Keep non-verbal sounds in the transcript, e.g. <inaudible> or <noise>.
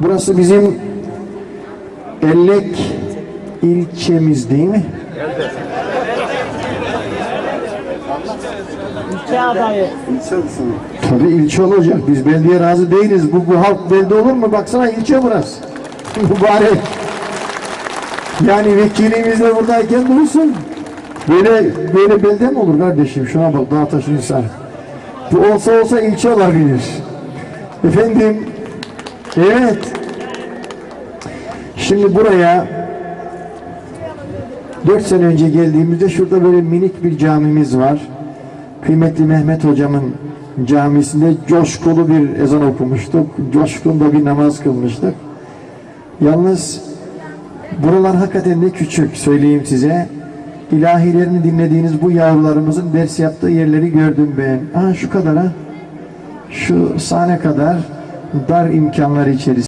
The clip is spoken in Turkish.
Burası bizim Ellek ilçemiz değil mi? İlçe adayı. Tabii ilçe olacak. Biz belediye razı değiliz. Bu, bu halk belde olur mu? Baksana ilçe burası. <laughs> Mübarek. Yani vekilimiz de buradayken dursun. Böyle, böyle belde mi olur kardeşim? Şuna bak dağ taşı insan. Bu olsa olsa ilçe olabilir. Efendim, evet. Şimdi buraya 4 sene önce geldiğimizde şurada böyle minik bir camimiz var. Kıymetli Mehmet hocamın camisinde coşkulu bir ezan okumuştuk. Coşkun da bir namaz kılmıştık. Yalnız buralar hakikaten de küçük söyleyeyim size. İlahilerini dinlediğiniz bu yavrularımızın ders yaptığı yerleri gördüm ben. Aa şu kadar ha. Şu sahne kadar dar imkanlar içerisinde.